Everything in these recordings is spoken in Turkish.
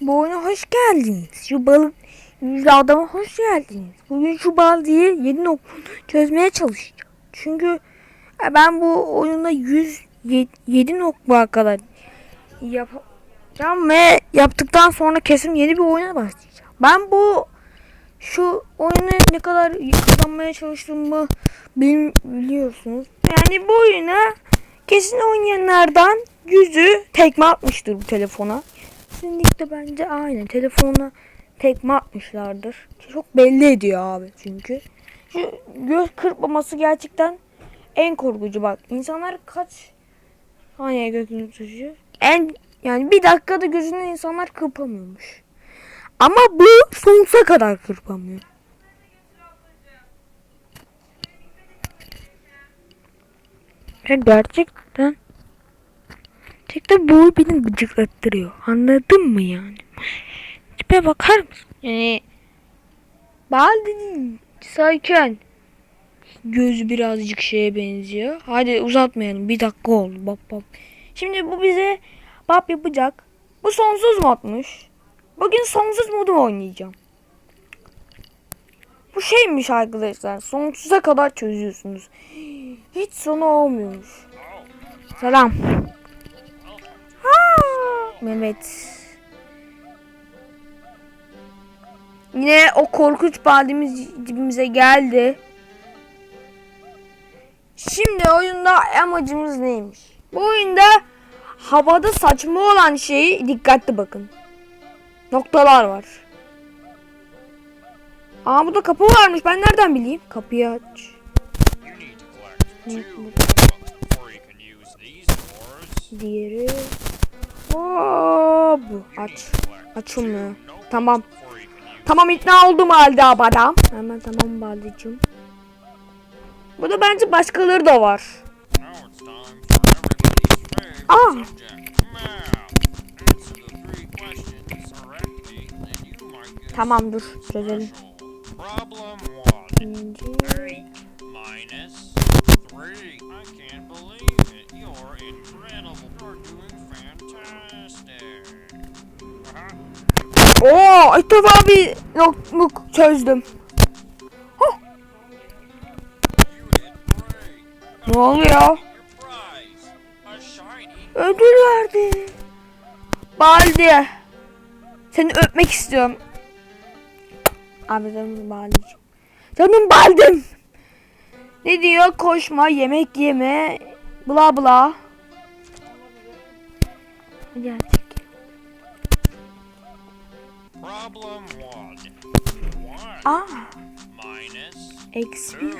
Bu oyuna hoş geldiniz. Şu balık yüzlü adama hoş geldiniz. Bugün şu baldiyi 7 nokta çözmeye çalışacağım. Çünkü e, ben bu oyunda 100 7 nokta kadar yapacağım ve yaptıktan sonra kesin yeni bir oyuna başlayacağım. Ben bu şu oyunu ne kadar kazanmaya çalıştığımı bil- biliyorsunuz. Yani bu oyuna kesin oynayanlardan yüzü tekme atmıştır bu telefona. Kesinlikle bence aynı. Telefona tekme atmışlardır. Çok belli ediyor abi çünkü. Şu göz kırpmaması gerçekten en korkucu bak. İnsanlar kaç saniye gözünü tutuyor? En yani bir dakikada gözünü insanlar kırpamıyormuş. Ama bu sonsuza kadar kırpamıyor. Ya Gerçekten bu beni gıcıklattırıyor. Anladın mı yani? Tipe bakar mısın? Yani Baldi'nin sayken gözü birazcık şeye benziyor. Hadi uzatmayalım. Bir dakika oldu. Bak bak. Şimdi bu bize bab yapacak. Bu sonsuz modmuş. Bugün sonsuz modu oynayacağım. Bu şeymiş arkadaşlar. Sonsuza kadar çözüyorsunuz. Hiç sonu olmuyormuş. Selam. Mehmet. Yine o korkunç bademiz dibimize geldi. Şimdi oyunda amacımız neymiş? Bu oyunda havada saçma olan şeyi dikkatli bakın. Noktalar var. Aa burada kapı varmış. Ben nereden bileyim? Kapıyı aç. Diğeri. Bu. Aç. Açılmıyor. Tamam. Tamam ikna oldum halde abadam. Hemen tamam Baldicim. Burada bence başkaları da var. Now it's time for ilk defa bir notebook çözdüm. Ne oluyor? Ödül verdi. Baldi. Seni öpmek istiyorum. Abi canım Baldi'cim. Canım Baldim. Ne diyor? Koşma, yemek yeme, bla bla. Gerçek. Problem one. One Aa, minus eksi bir.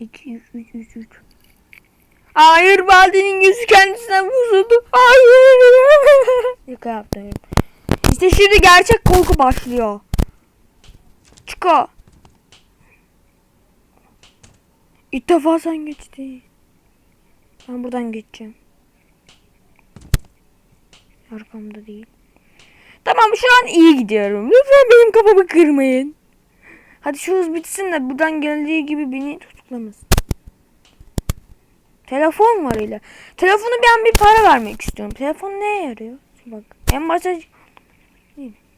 İki, üç, üç, üç, üç. Hayır Baldi'nin yüzü kendisine vuruldu. Hayır. Yaka yaptım. İşte şimdi gerçek korku başlıyor. Çıko. İlk defa sen geçti. Ben buradan geçeceğim. Arkamda değil. Tamam şu an iyi gidiyorum. Lütfen benim kafamı kırmayın. Hadi şu hız bitsin de buradan geldiği gibi beni tutuklamasın. Telefon var ile. Telefonu ben bir para vermek istiyorum. Telefon neye yarıyor? Bak en başta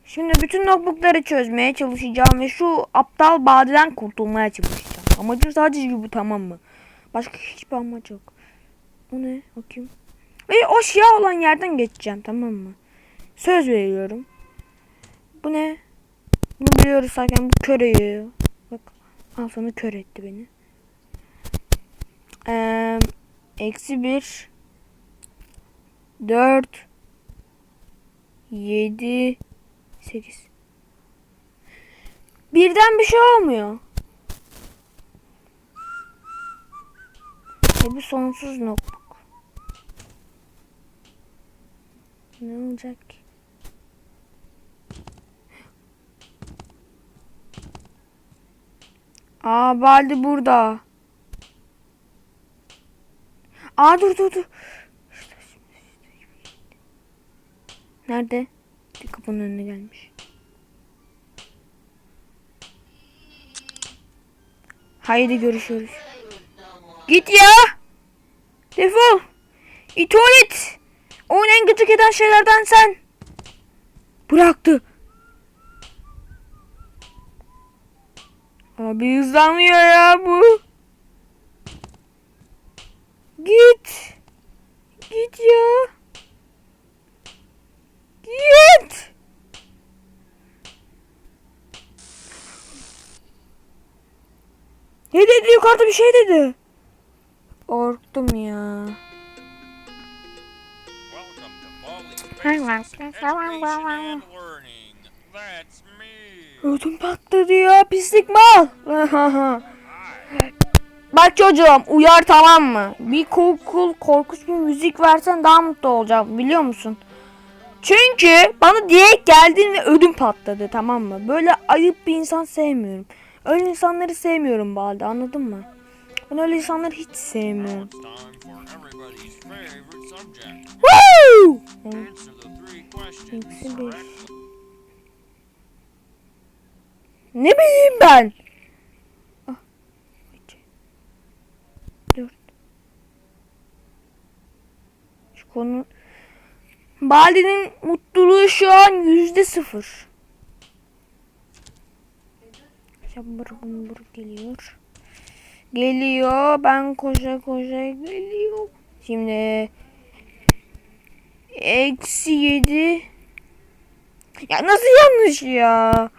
Şimdi bütün notebookları çözmeye çalışacağım ve şu aptal badeden kurtulmaya çalışacağım. Amacım sadece bu tamam mı? Başka hiçbir amaç yok. O ne? Bakayım. Ve o siyah olan yerden geçeceğim tamam mı? Söz veriyorum. Bu ne? Bunu biliyoruz zaten bu kör ediyor. Bak al sana kör etti beni. Eee eksi bir dört yedi sekiz Birden bir şey olmuyor. E bu sonsuz notebook. Ne olacak ki? Aa Baldi burada. Aa dur dur dur. Nerede? Kapının önüne gelmiş. Haydi görüşürüz. Git ya. Defol. İtolit. Oyunu en gıcık eden şeylerden sen. Bıraktı. Abi hızlanmıyor ya bu. Git. Git ya. Git. Ne dedi yukarıda bir şey dedi. Korktum ya. Ödüm patladı ya pislik mal. Bak çocuğum uyar tamam mı? Bir korkul korkunç bir müzik versen daha mutlu olacağım biliyor musun? Çünkü bana direkt geldin ve ödüm patladı tamam mı? Böyle ayıp bir insan sevmiyorum. Öyle insanları sevmiyorum Baldi anladın mı? Ben öyle insanları hiç sevmiyorum. Woo! Ne bileyim ben? Ah, iki, dört. Şu konu... Baldi'nin mutluluğu şu an yüzde sıfır. Şambır bumbur geliyor. Geliyor. Ben koşa koşa geliyor. Şimdi... Eksi yedi. Ya nasıl yanlış ya?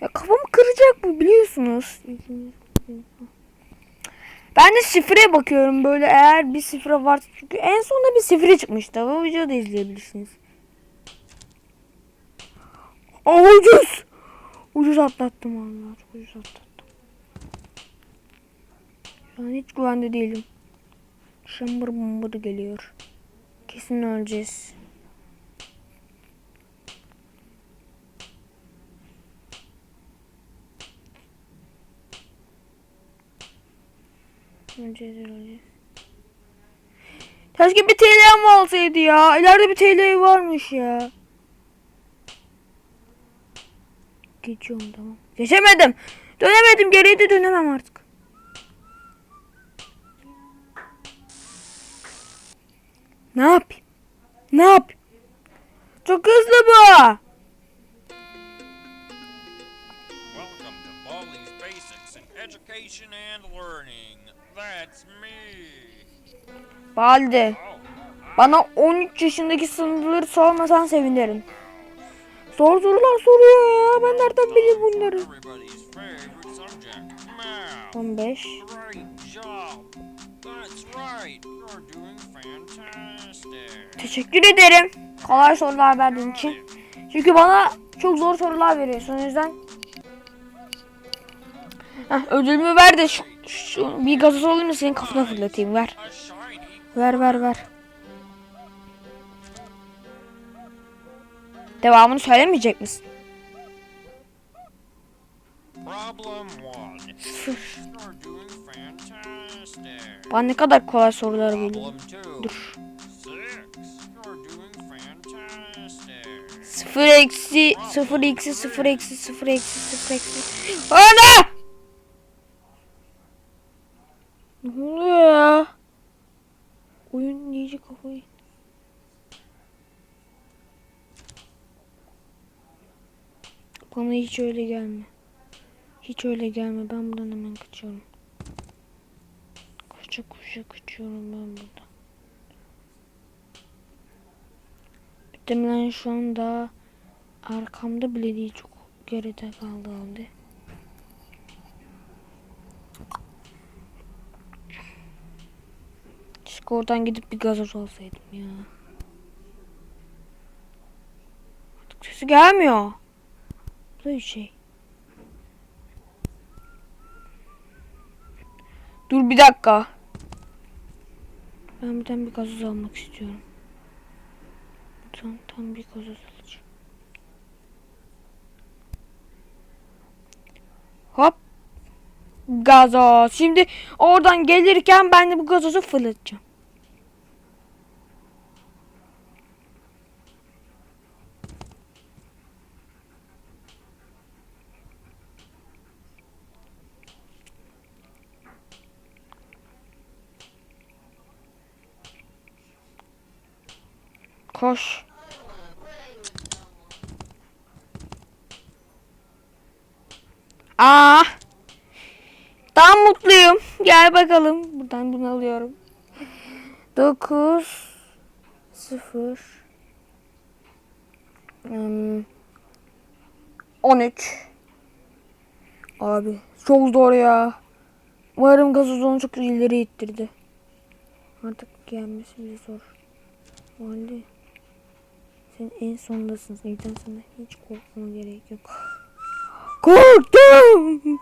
Ya kafamı kıracak bu biliyorsunuz. Ben de şifreye bakıyorum böyle eğer bir şifre varsa çünkü en sonunda bir şifre çıkmıştı. O videoda izleyebilirsiniz. Aa, ucuz. Ucuz atlattım Allah. Ucuz atlattım. Şu hiç güvende değilim. Şambır bumbur geliyor. Kesin öleceğiz. Öleceğiz öleceğiz. Keşke bir TL'm olsaydı ya. İleride bir TL varmış ya. Geçiyorum tamam. Geçemedim. Dönemedim. Geriye de dönemem artık. Ne yapayım? Ne yapayım? Çok hızlı bu. Education and Learning. That's me. Baldi. Bana 13 yaşındaki sınırları sormasan sevinirim. Zor sorular soruyor ya. Ben nereden bileyim bunları? everybody's favorite subject. Math. 15. Great job. That's right. You're doing fantastic. Teşekkür ederim. Kolay sorular verdiğin için. Çünkü bana çok zor sorular veriyorsun. O yüzden. Heh, ödülümü ver de şu, şu bir gazoz alayım da senin kafana fırlatayım. Ver. Ver ver ver. Devamını söylemeyecek misin? problem one. Bana ne kadar kolay sorular geliyor. Dur. Sıfır eksi sıfır eksi sıfır eksi sıfır eksi sıfır eksi. Ana! Ne oluyor ya? Oyun iyice kafayı. Bana hiç öyle gelme. Hiç öyle gelme. Ben buradan hemen kaçıyorum. Koşa koşa kaçıyorum ben buradan. Muhtemelen şu anda arkamda bile değil çok geride kaldı halde. Keşke oradan gidip bir gazoz alsaydım ya. Artık sesi gelmiyor. Bu da bir şey. Dur bir dakika. Ben birden bir gazoz almak istiyorum. Buradan tam bir gazoz alacağım. Hop. Gazoz. Şimdi oradan gelirken ben de bu gazozu fırlatacağım. Koş. Aa! Tam mutluyum. Gel bakalım. Buradan bunu alıyorum. 9 0 hmm, 13 Abi çok zor ya. Umarım gazoz onu çok ileri ittirdi. Artık gelmesi bile zor. Vali. Sen en sondasın. Evden sana hiç korkmana gerek yok. Korktum.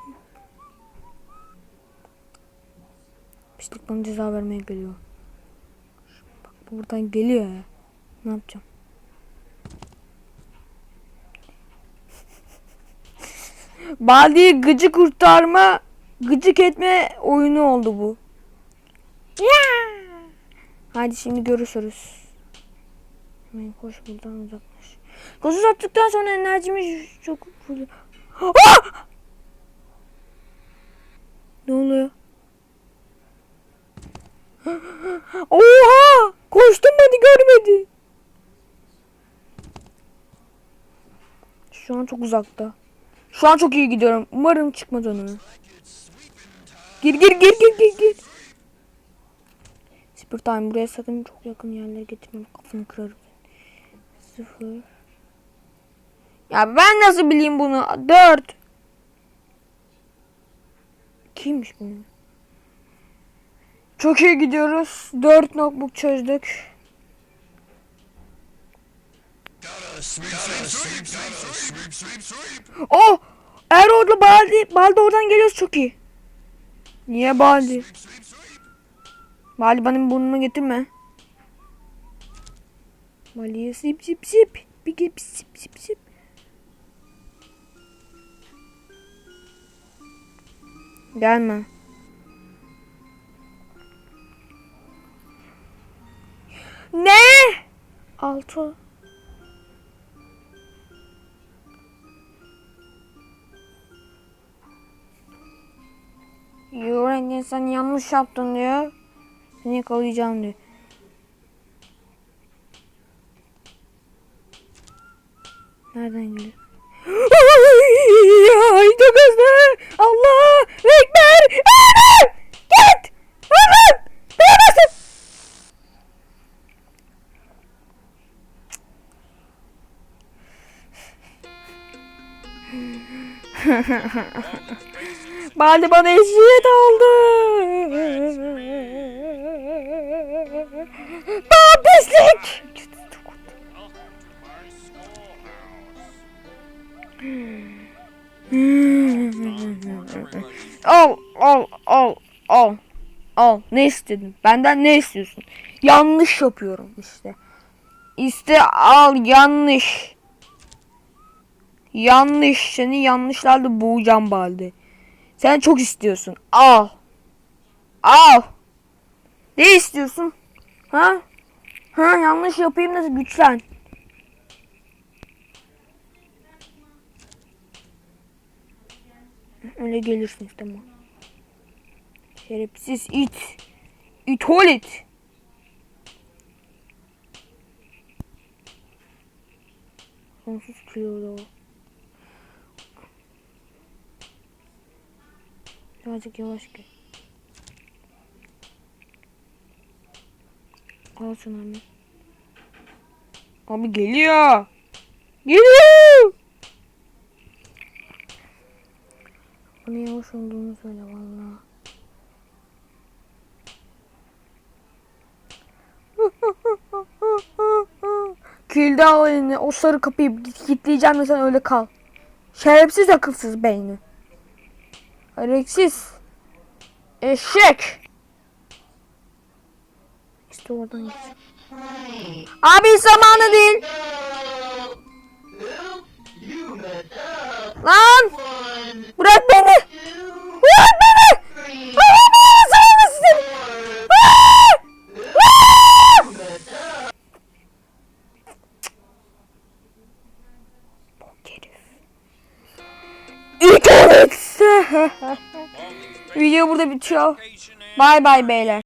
Pislik bana ceza vermeye geliyor. Bak bu buradan geliyor ya. Ne yapacağım? Baldi'yi gıcı kurtarma, gıcık etme oyunu oldu bu. Hadi şimdi görüşürüz. Hemen koş buradan uzaklaş. Koş uzattıktan sonra enerjimiz çok full. Ah! Ne oluyor? Oha! Koştum beni görmedi. Şu an çok uzakta. Şu an çok iyi gidiyorum. Umarım çıkmaz önüme. Gir gir gir gir gir gir. Spur time buraya sakın çok yakın yerlere getirmem. Kafanı kırarım. Sıfır. Ya ben nasıl bileyim bunu? Dört. Kimmiş bu? Çok iyi gidiyoruz. Dört notebook çözdük. Oh! Orada Baldi, Baldi oradan geliyorsa çok iyi. Niye Baldi? Baldi benim burnumu getirme. Baldi'ye sip sip sip. Bir gel sip sip sip. Gelme. Ne? Altı. Öğretmen sen yanlış yaptın diyor. Seni yakalayacağım diyor. Nereden geliyor? Ay çok hızlı. Allah Ekber. Aa! Git. Hemen. Dayanamazsın. Baldi bana eziyet Al al al al al. Ne istedin? Benden ne istiyorsun? Yanlış yapıyorum işte. İste al yanlış. Yanlış seni yanlışlarla boğacağım balde sen çok istiyorsun. Al. Al. Ne istiyorsun? Ha? Ha yanlış yapayım da güçlen Öyle gelirsin işte ama. Şerefsiz it. İt it. Sonsuz kilo. Birazcık yavaş gel. Al hemen. Abi geliyor. Geliyor. Bana yavaş olduğunu söyle valla. Kilde al. O sarı kapıyı kilitleyeceğim ve sen öyle kal. Şerefsiz akılsız beyni. Gereksiz. Eşek. İşte oradan geç. Abi zamanı değil. Lan! Bırak beni! Bırak beni! Allah'ım sana seni! Herif. Video burada bitiyor. Bay bay beyler.